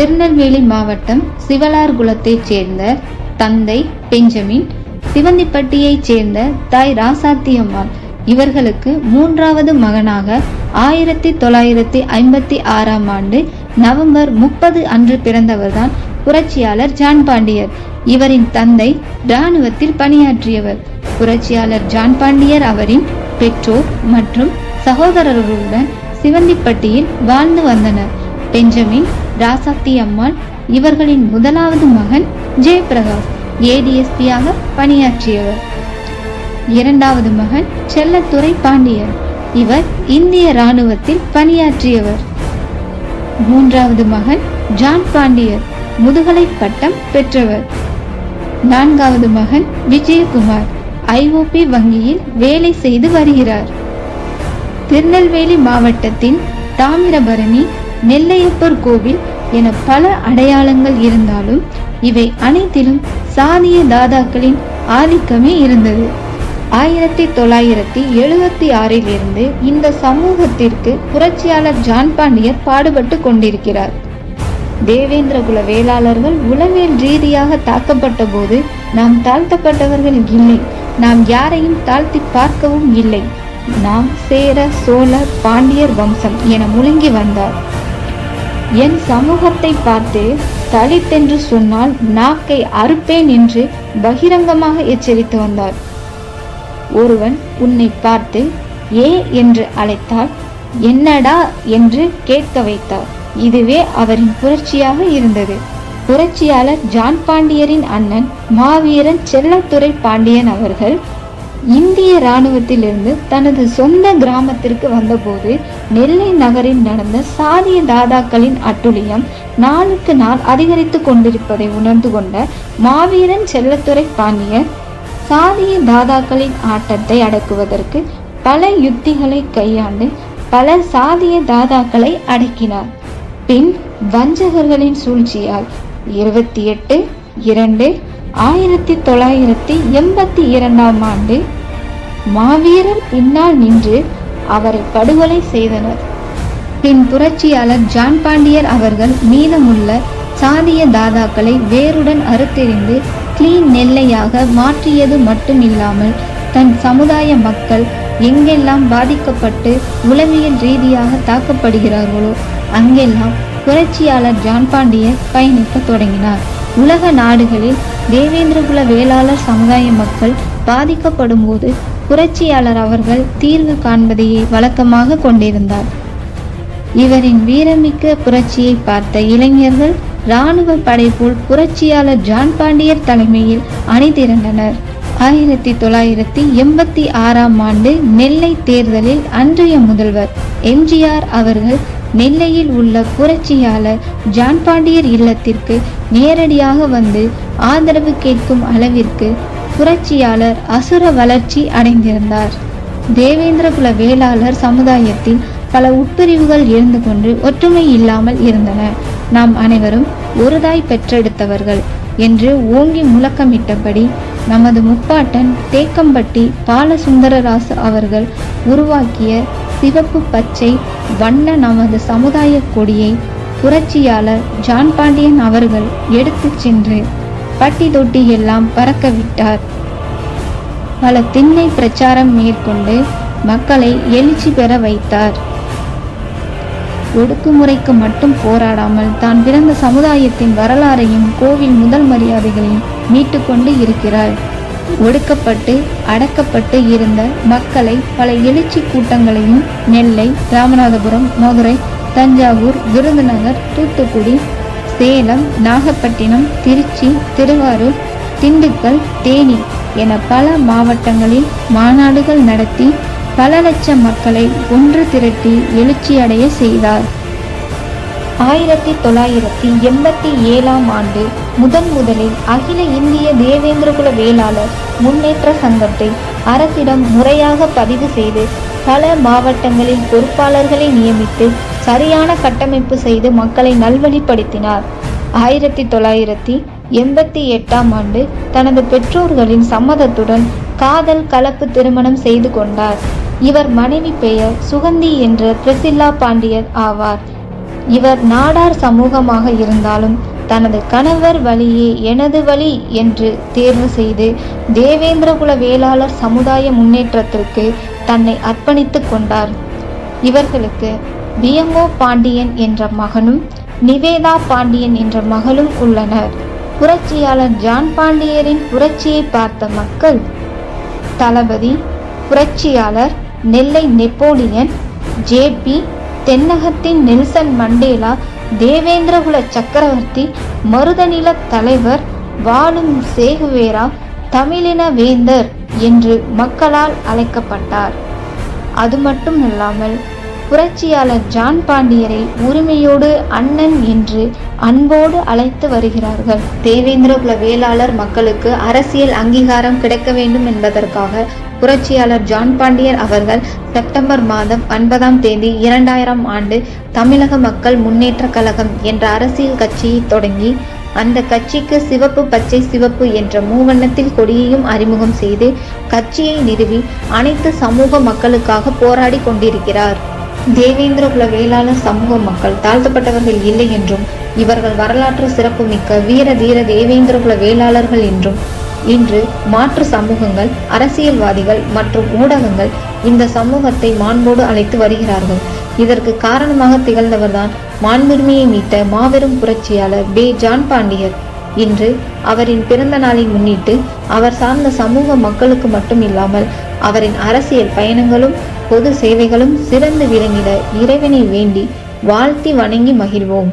திருநெல்வேலி மாவட்டம் சிவலார்குளத்தைச் சேர்ந்த தந்தை பெஞ்சமின் சிவந்திப்பட்டியைச் சேர்ந்த தாய் ராசாத்தியம்மாள். இவர்களுக்கு மூன்றாவது மகனாக ஆயிரத்தி தொள்ளாயிரத்தி ஐம்பத்தி ஆறாம் ஆண்டு நவம்பர் முப்பது அன்று பிறந்தவர்தான் புரட்சியாளர் ஜான் பாண்டியர் இவரின் தந்தை இராணுவத்தில் பணியாற்றியவர். புரட்சியாளர் ஜான் பாண்டியர் அவரின் பெற்றோர் மற்றும் சகோதரர்களுடன் சிவந்திப்பட்டியில் வாழ்ந்து வந்தனர். பெஞ்சமின் ராசாத்தி அம்மாள் இவர்களின் முதலாவது மகன் ஜெயபிரகாஷ் ஏடிஎஸ்பியாக பணியாற்றியவர். இரண்டாவது மகன் செல்லத்துறை பாண்டியன் இவர் இந்திய ராணுவத்தில் பணியாற்றியவர். மூன்றாவது மகன் ஜான் பாண்டியர் முதுகலை பட்டம் பெற்றவர். நான்காவது மகன் விஜயகுமார் ஐஓபி வங்கியில் வேலை செய்து வருகிறார். திருநெல்வேலி மாவட்டத்தின் தாமிரபரணி நெல்லையப்பர் கோவில் என பல அடையாளங்கள் இருந்தாலும் இவை அனைத்திலும் சாதிய தாதாக்களின் ஆதிக்கமே இருந்தது. ஆயிரத்தி தொள்ளாயிரத்தி எழுபத்தி ஆறில் இருந்து இந்த சமூகத்திற்கு புரட்சியாளர் ஜான் பாண்டியர் பாடுபட்டு கொண்டிருக்கிறார். தேவேந்திரகுல வேளாளர்கள் உளவியல் ரீதியாக தாக்கப்பட்ட போது நாம் தாழ்த்தப்பட்டவர்கள் இல்லை. நாம் யாரையும் தாழ்த்தி பார்க்கவும் இல்லை. நாம் சேர சோழ பாண்டியர் வம்சம் என முழுங்கி வந்தார். என் சமூகத்தை பார்த்து தலித் என்று சொன்னால் நாக்கை அறுப்பேன் என்று பகிரங்கமாக எச்சரித்து வந்தார். ஒருவன் உன்னை பார்த்து ஏ என்று அழைத்தால் என்னடா என்று கேட்க வைத்தார். இதுவே அவரின் புரட்சியாக இருந்தது. புரட்சியாளர் ஜான் பாண்டியரின் அண்ணன் மாவீரன் செல்லத்துறை பாண்டியன் அவர்கள் இந்திய இராணுவத்திலிருந்து தனது சொந்த கிராமத்திற்கு வந்தபோது நெல்லை நகரில் நடந்த சாதிய தாதாக்களின் அட்டுழியம் நாளுக்கு நாள் அதிகரித்து கொண்டிருப்பதை உணர்ந்து கொண்ட மாவீரன் செல்லத்துறை பாண்டியர் சாதிய தாதாக்களின் ஆட்டத்தை அடக்குவதற்கு பல யுத்திகளை கையாண்டு பல சாதிய தாதாக்களை அடக்கினார். பின் வஞ்சகர்களின் சூழ்ச்சியால் இருபத்தி எட்டு இரண்டு ஆயிரத்தி தொள்ளாயிரத்தி எண்பத்தி இரண்டாம் ஆண்டு மாவீரர் பின்னால் நின்று அவரை படுகொலை செய்தனர். பின் புரட்சியாளர் ஜான் பாண்டியர் அவர்கள் மீதமுள்ள சாதிய தாதாக்களை வேருடன் அறுத்தெறிந்து கிளீன் நெல்லையாக மாற்றியது மட்டுமில்லாமல் தன் சமுதாய மக்கள் எங்கெல்லாம் பாதிக்கப்பட்டு உளவியல் ரீதியாக தாக்கப்படுகிறார்களோ அங்கெல்லாம் புரட்சியாளர் ஜான் பாண்டியர் பயணிக்க தொடங்கினார். உலக நாடுகளில் தேவேந்திரகுல வேளாளர் சமுதாய மக்கள் பாதிக்கப்படும் போது புரட்சியாளர் அவர்கள் தீர்வு காண்பதையே வழக்கமாக கொண்டிருந்தார். இவரின் வீரமிக்க புரட்சியை பார்த்த இளைஞர்கள் இராணுவ படை போல் புரட்சியாளர் ஜான் பாண்டியர் தலைமையில் அணிதிரண்டனர். ஆயிரத்தி தொள்ளாயிரத்தி எண்பத்தி ஆறாம் ஆண்டு நெல்லை தேர்தலில் அன்றைய முதல்வர் எம்ஜிஆர் அவர்கள் நெல்லையில் உள்ள புரட்சியாளர் ஜான் பாண்டியர் இல்லத்திற்கு நேரடியாக வந்து ஆதரவு கேட்கும் அளவிற்கு புரட்சியாளர் அசுர வளர்ச்சி அடைந்திருந்தார். தேவேந்திரகுல வேளாளர் சமுதாயத்தில் பல உட்பிரிவுகள் இருந்து கொண்டு ஒற்றுமை இல்லாமல் இருந்தன. நாம் அனைவரும் ஒருதாய் பெற்றெடுத்தவர்கள் என்று ஓங்கி முழக்கமிட்டபடி நமது முப்பாட்டன் தேக்கம்பட்டி பாலசுந்தரராசு அவர்கள் உருவாக்கிய சிவப்பு பச்சை வண்ண நமது சமுதாய கொடியை புரட்சியாளர் ஜான் பாண்டியன் அவர்கள் எடுத்துச் சென்று பட்டி தொட்டி எல்லாம் பறக்க விட்டார். பல திண்ணை பிரச்சாரம் மேற்கொண்டு மக்களை எழுச்சி பெற வைத்தார். ஒடுக்குமுறைக்கு மட்டும் போராடாமல் தான் பிறந்த சமுதாயத்தின் வரலாறையும் கோவில் முதல் மரியாதைகளையும் மீட்டுக்கொண்டு இருக்கிறார். ஒடுக்கப்பட்டு அடக்கப்பட்டு இருந்த மக்களை பல எழுச்சி கூட்டங்களையும் நெல்லை ராமநாதபுரம் மதுரை தஞ்சாவூர் விருதுநகர் தூத்துக்குடி சேலம் நாகப்பட்டினம் திருச்சி திருவாரூர் திண்டுக்கல் தேனி என பல மாவட்டங்களில் மாநாடுகள் நடத்தி பல லட்சம் மக்களை ஒன்று திரட்டி எழுச்சியடைய செய்தார். ஆயிரத்தி தொள்ளாயிரத்தி எண்பத்தி ஏழாம் ஆண்டு முதன் முதலில் அகில இந்திய தேவேந்திரகுல வேளாளர் முன்னேற்ற சங்கத்தை அரசிடம் முறையாக பதிவு செய்து பல மாவட்டங்களில் பொறுப்பாளர்களை நியமித்து சரியான கட்டமைப்பு செய்து மக்களை நல்வழிப்படுத்தினார். ஆயிரத்தி தொள்ளாயிரத்தி எண்பத்தி எட்டாம் ஆண்டு தனது பெற்றோர்களின் சம்மதத்துடன் காதல் கலப்பு திருமணம் செய்து கொண்டார். இவர் மனைவி பெயர் சுகந்தி என்ற பிரசில்லா பாண்டியர் ஆவார். இவர் நாடார் சமூகமாக இருந்தாலும் தனது கணவர் வழியே எனது வழி என்று தேர்வு செய்து தேவேந்திரகுல வேளாளர் சமுதாய முன்னேற்றத்திற்கு தன்னை அர்ப்பணித்துக் கொண்டார். இவர்களுக்கு பியங்கோ பாண்டியன் என்ற மகனும் நிவேதா பாண்டியன் என்ற மகளும் உள்ளனர். புரட்சியாளர் ஜான் பாண்டியரின் புரட்சியை பார்த்த மக்கள் தளபதி புரட்சியாளர் நெல்லை நெப்போலியன் ஜேபி தென்னகத்தின் நெல்சன் மண்டேலா தேவேந்திரகுல சக்கரவர்த்தி மருதநில தலைவர் வாழும் சேகுவேரா தமிழின வேந்தர் என்று மக்களால் அழைக்கப்பட்டார். அது மட்டும் இல்லாமல் புரட்சியாளர் ஜான் பாண்டியரை உரிமையோடு அண்ணன் என்று அன்போடு அழைத்து வருகிறார்கள். தேவேந்திர வேளாளர் மக்களுக்கு அரசியல் அங்கீகாரம் கிடைக்க வேண்டும் என்பதற்காக புரட்சியாளர் ஜான் பாண்டியர் அவர்கள் செப்டம்பர் மாதம் ஒன்பதாம் தேதி இரண்டாயிரம் ஆண்டு தமிழக மக்கள் முன்னேற்ற கழகம் என்ற அரசியல் கட்சியை தொடங்கி அந்த கட்சிக்கு சிவப்பு பச்சை சிவப்பு என்ற மூவண்ணத்தில் கொடியையும் அறிமுகம் செய்து கட்சியை நிறுவி அனைத்து சமூக மக்களுக்காக போராடி கொண்டிருக்கிறார். தேவேந்திரகுல வேளாளர் சமூக மக்கள் தாழ்த்தப்பட்டவர்கள் இல்லை என்றும் இவர்கள் வரலாற்று சிறப்புமிக்க வீர தீர தேவேந்திரகுல வேளாளர்கள் என்றும் இன்று மாற்று சமூகங்கள் அரசியல்வாதிகள் மற்றும் ஊடகங்கள் இந்த சமூகத்தை மாண்போடு அழைத்து வருகிறார்கள். இதற்கு காரணமாக திகழ்ந்தவர்தான் மாண்புரிமையை மீட்ட மாபெரும் புரட்சியாளர் பே ஜான் பாண்டியர். இன்று அவரின் பிறந்த நாளை முன்னிட்டு அவர் சார்ந்த சமூக மக்களுக்கு மட்டும் இல்லாமல் அவரின் அரசியல் பயணங்களும் பொது சேவைகளும் சிறந்து விளங்கிட இறைவனை வேண்டி வாழ்த்தி வணங்கி மகிழ்வோம்.